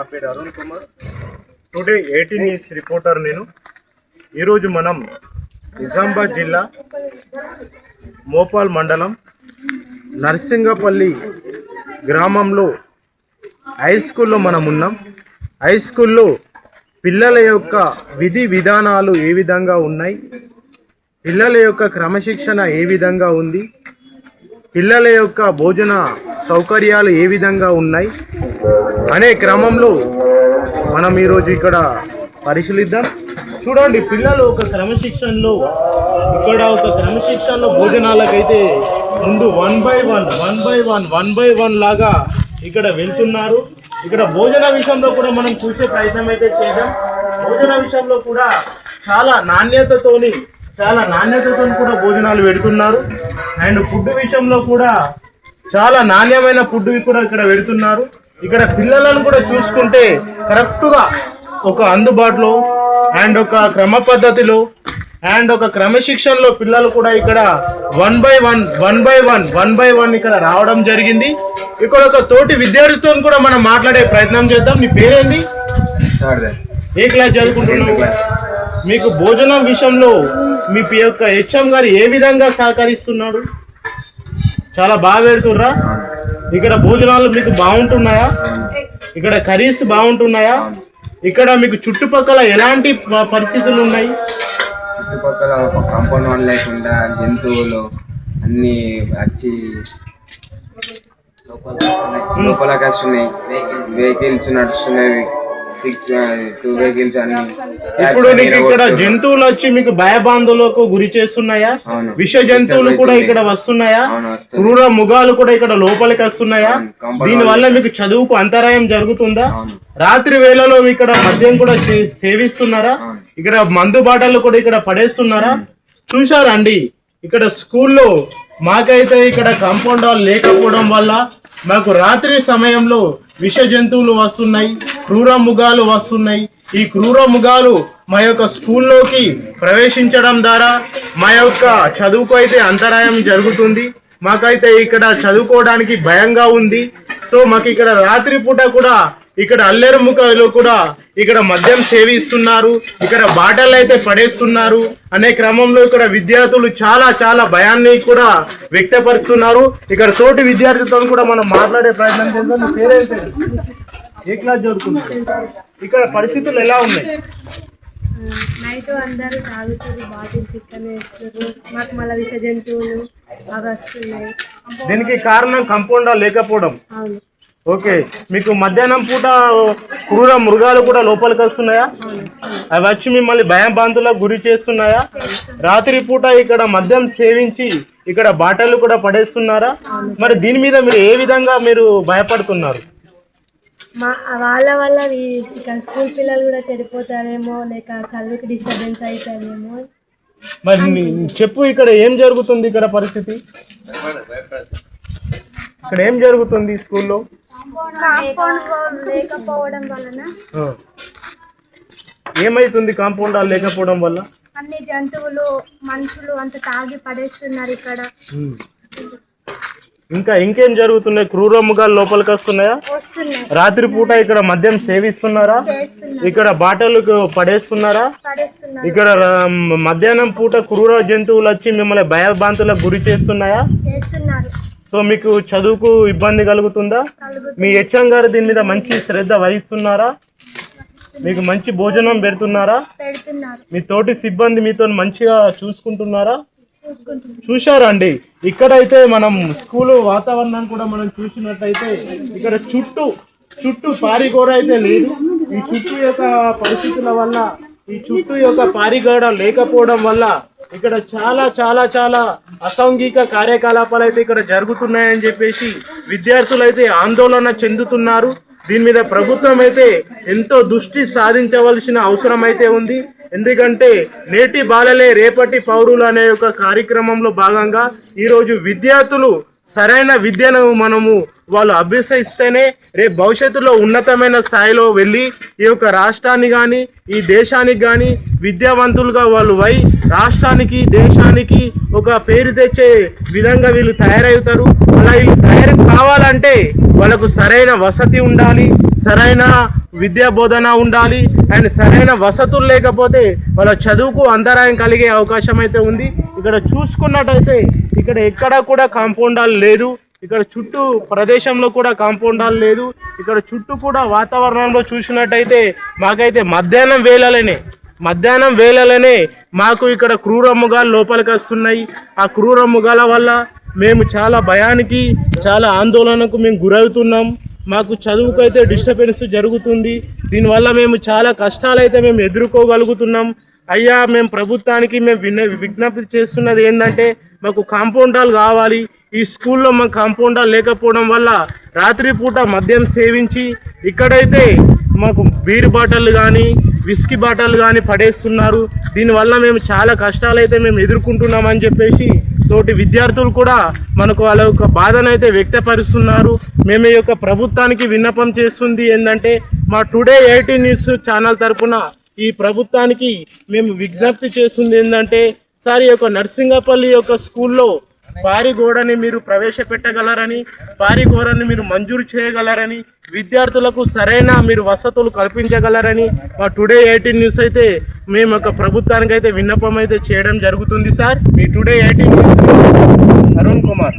నా పేరు Arun Kumar. Today eighteen news reporter నేను. ఈరోజు మనం నిజామాబాద్ జిల్లా మోపాల్ మండలం నర్సింగపల్లి గ్రామంలో హై స్కూల్లో మనం ఉన్నాం. హై స్కూల్లో పిల్లల యొక్క విధి విధానాలు ఏ విధంగా ఉన్నాయి? పిల్లల యొక్క క్రమశిక్షణ ఏ విధంగా ఉంది? పిల్లల యొక్క భోజన సౌకర్యాలు ఏ విధంగా ఉన్నాయి? అనే క్రమంలో మనం ఈరోజు ఇక్కడ పరిశీలిద్దాం. చూడండి పిల్లలు ఒక క్రమశిక్షణలో ఇక్కడ ఒక క్రమశిక్షణలో భోజనాలకైతే ముందు one by one one by one one by one లాగా ఇక్కడ వెళ్తున్నారు. ఇక్కడ భోజన విషయంలో కూడా మనం చూసే ప్రయత్నం అయితే చేద్దాం. భోజన విషయంలో కూడా చాలా నాణ్యతతోని చాలా నాణ్యతతో కూడా భోజనాలు పెడుతున్నారు. అండ్ ఫుడ్ విషయంలో కూడా చాలా నాణ్యమైన ఫుడ్ కూడా ఇక్కడ పెడుతున్నారు. ఇక్కడ పిల్లలను కూడా చూసుకుంటే కరెక్ట్గా ఒక అందుబాటులో అండ్ ఒక క్రమ పద్ధతిలో అండ్ ఒక క్రమశిక్షణలో పిల్లలు కూడా ఇక్కడ one by one one by one one by one ఇక్కడ రావడం జరిగింది. ఇక్కడ ఒక తోటి విద్యార్థితో కూడా మనం మాట్లాడే ప్రయత్నం చేద్దాం. నీ పేరేంది? సార్. ఏ క్లాస్ చదువుకుంటున్నావు? మీకు భోజనం విషయంలో మీ యొక్క హెచ్ఎం గారు ఏ విధంగా సహకరిస్తున్నాడు చాలా బాగా పెడుతుర్రా. ఇక్కడ భోజనాలు మీకు బాగుంటున్నాయా? ఇక్కడ కర్రీస్ బాగుంటున్నాయా? ఇక్కడ మీకు చుట్టుపక్కల ఎలాంటి ప- పరిస్థితులు ఉన్నాయి? చుట్టుపక్కల ఒక కాంపౌండ్ వాల్ లేకుండా జంతువులు అన్ని వచ్చి లోపల వస్తున్నాయి. వెహికల్స్ నడుస్తున్నాయి. సిక్స్ టూ వెహికల్స్ అన్ని ఇప్పుడు నీకు ఇక్కడ జంతువులు వచ్చి మీకు భయబాంధులకు గురి చేస్తున్నాయా? అవును. విష జంతువులు కూడా ఇక్కడ వస్తున్నాయా? అవును, వస్తున్నాయి. క్రూర ముగాలు కూడా ఇక్కడ లోపలికి వస్తున్నాయా? దీని వల్ల మీకు చదువుకు అంతరాయం జరుగుతుందా? అవును. రాత్రి వేళలో ఇక్కడ మద్యం కూడా చే- సేవిస్తున్నారా? అవును. ఇక్కడ మందు బాటలు కూడా ఇక్కడ పడేస్తున్నారా? చూశారా అండి ఇక్కడ స్కూల్లో మాకైతే ఇక్కడ కాంపౌండ్ వాల్ లేకపోవడం వల్ల మాకు రాత్రి సమయంలో విష జంతువులు వస్తున్నాయి. క్రూర ముగాలు వస్తున్నాయి. ఈ క్రూర ముగాలు మా యొక్క స్కూల్లోకి ప్రవేశించడం ద్వారా మా యొక్క చదువుకు అయితే అంతరాయం జరుగుతుంది. మాకైతే ఇక్కడ చదువుకోవడానికి భయంగా ఉంది. సో మాకు ఇక్కడ రాత్రిపూట కూడా ఇక్కడ అల్లెరు ముఖలో కూడా ఇక్కడ మద్యం సేవిస్తున్నారు. ఇక్కడ బాటలు అయితే పడేస్తున్నారు. అనే క్రమంలో ఇక్కడ విద్యార్థులు చాలా చాలా భయాన్ని కూడా వ్యక్తపరుస్తున్నారు. ఇక్కడ తోటి విద్యార్థులతో కూడా మనం మాట్లాడే ప్రయత్నం చేద్దాం. పేరేంటి? ఏ క్లాస్ చదువుకుంటుంది ఇక్కడ పరిస్థితులు ఎలా ఉన్నాయి? నైట్ అందరూ తాగుతారు బాటిల్స్ ఇక్కడ వేస్తారు. మాకు మళ్ళీ విష జంతువులు అవి వస్తున్నాయి దీనికి కారణం కంపౌండర్ లేకపోవడం. అవును. ఓకే. మీకు మధ్యాహ్నం పూట క్రూర మృగాలు కూడా లోపలికి వస్తున్నాయి? అవి వచ్చి మిమ్మల్ని భయం బాంతులకు గురి చేస్తున్నాయా? రాత్రి పూట ఇక్కడ మద్యం సేవించి ఇక్కడ బాటలు కూడా పడేస్తున్నారా? మరి దీని మీద మీరు ఏ విధంగా మీరు భయపడుతున్నారు? మా వాళ్ళ వల్ల ఇక్కడ స్కూల్ పిల్లలు కూడా చెడిపోతారేమో లేక చదువుకి డిస్టర్బెన్స్ అవుతారేమో మరి చెప్పు ఇక్కడ ఏం జరుగుతుంది ఇక్కడ పరిస్థితి? ఇక్కడ ఏం జరుగుతుంది స్కూల్లో? కాంపౌండ్ లేకపోవడం వలన. ఏమైతుంది కాంపౌండ్ వాల్ లేకపోవడం వల్ల? అన్ని జంతువులు మనుషులు అంత తాగి పడేస్తున్నారు ఇక్కడ. ఇంకా ఇంకేం జరుగుతున్నాయి? క్రూర మృగాలు లోపలికి వస్తున్నాయా? రాత్రి పూట ఇక్కడ మద్యం సేవిస్తున్నారా? ఇక్కడ బాటలకు పడేస్తున్నారా? ఇక్కడ మధ్యాహ్నం పూట క్రూర జంతువులు వచ్చి మిమ్మల్ని భయభ్రాంతులకు గురి చేస్తున్నాయా? సో మీకు చదువుకు ఇబ్బంది కలుగుతుందా? కలుగు మీ హెచ్ఎం గారు దీని మీద మంచి శ్రద్ధ వహిస్తున్నారా? మీకు మంచి భోజనం పెడుతున్నారు? మీ తోటి సిబ్బంది మీతో మంచిగా చూసుకుంటున్నారా? చూశారండి. చూశారా అండి ఇక్కడైతే మనం స్కూల్ వాతావరణం కూడా మనం చూసినట్టయితే ఇక్కడ చుట్టూ చుట్టూ పారిగోడ అయితే లేదు. ఈ చుట్టూ యొక్క పరిస్థితుల వల్ల ఈ చుట్టూ యొక్క పారిగోడ లేకపోవడం వల్ల ఇక్కడ చాలా చాలా చాలా అసాంఘిక కార్యకలాపాలు అయితే ఇక్కడ జరుగుతున్నాయని చెప్పేసి విద్యార్థులు అయితే ఆందోళన చెందుతున్నారు. దీని మీద ప్రభుత్వం అయితే ఎంతో దృష్టి సాధించవలసిన అవసరం అయితే ఉంది. ఎందుకంటే నేటి బాలలే రేపటి పౌరులు అనే ఒక కార్యక్రమంలో భాగంగా ఈరోజు విద్యార్థులు సరైన విద్యను మనము వాళ్ళు అభ్యసిస్తేనే రేపు భవిష్యత్తులో ఉన్నతమైన స్థాయిలో వెళ్ళి ఈ యొక్క రాష్ట్రాన్ని కానీ ఈ దేశానికి కానీ విద్యావంతులుగా వాళ్ళు వై రాష్ట్రానికి దేశానికి ఒక పేరు తెచ్చే విధంగా వీళ్ళు తయారవుతారు. అలా వీళ్ళు తయారు కావాలంటే వాళ్ళకు సరైన వసతి ఉండాలి సరైన విద్యా బోధన ఉండాలి అండ్ సరైన వసతులు లేకపోతే వాళ్ళ చదువుకు అంతరాయం కలిగే అవకాశం అయితే ఉంది. ఇక్కడ చూసుకున్నట్టయితే ఇక్కడ ఎక్కడా కూడా కాంపౌండాలు లేదు. ఇక్కడ చుట్టూ ప్రదేశంలో కూడా కాంపౌండాలు లేదు. ఇక్కడ చుట్టూ కూడా వాతావరణంలో చూసినట్టయితే మాకైతే మధ్యాహ్నం వేళలనే మధ్యాహ్నం వేళలనే మాకు ఇక్కడ క్రూర మృగాలు లోపలికి వస్తున్నాయి. ఆ క్రూర మృగాల వల్ల మేము చాలా భయానికి చాలా ఆందోళనకు మేము గురవుతున్నాం. మాకు చదువుకైతే డిస్టర్బెన్స్ జరుగుతుంది. దీనివల్ల మేము చాలా కష్టాలు అయితే మేము ఎదుర్కోగలుగుతున్నాం. అయ్యా మేము ప్రభుత్వానికి మేము విన్న విజ్ఞప్తి చేస్తున్నది ఏంటంటే మాకు కాంపౌండాలు కావాలి. ఈ స్కూల్లో మాకు కాంపౌండాలు లేకపోవడం వల్ల రాత్రిపూట మద్యం సేవించి ఇక్కడైతే మాకు బీర్ బాటలు కానీ విస్కీ బాటలు కానీ పడేస్తున్నారు. దీనివల్ల మేము చాలా కష్టాలు అయితే మేము ఎదుర్కొంటున్నామని చెప్పేసి తోటి విద్యార్థులు కూడా మనకు వాళ్ళ యొక్క బాధనైతే వ్యక్తపరుస్తున్నారు. మేము ఈ యొక్క ప్రభుత్వానికి విన్నపం చేస్తుంది ఏంటంటే మా టుడే ఎయిటీన్ న్యూస్ ఛానల్ తరపున ఈ ప్రభుత్వానికి మేము విజ్ఞప్తి చేస్తుంది ఏంటంటే సార్ ఈ యొక్క నర్సింగపల్లి యొక్క స్కూల్లో పారి గోడని మీరు ప్రవేశపెట్టగలరని పారి గోడని మీరు మంజూరు చేయగలరని విద్యార్థులకు సరైన మీరు వసతులు కల్పించగలరని మా టుడే ఎయిటీన్ న్యూస్ అయితే మేము ఒక ప్రభుత్వానికి అయితే విన్నపం అయితే చేయడం జరుగుతుంది సార్. మీ today eighteen news Arun Kumar.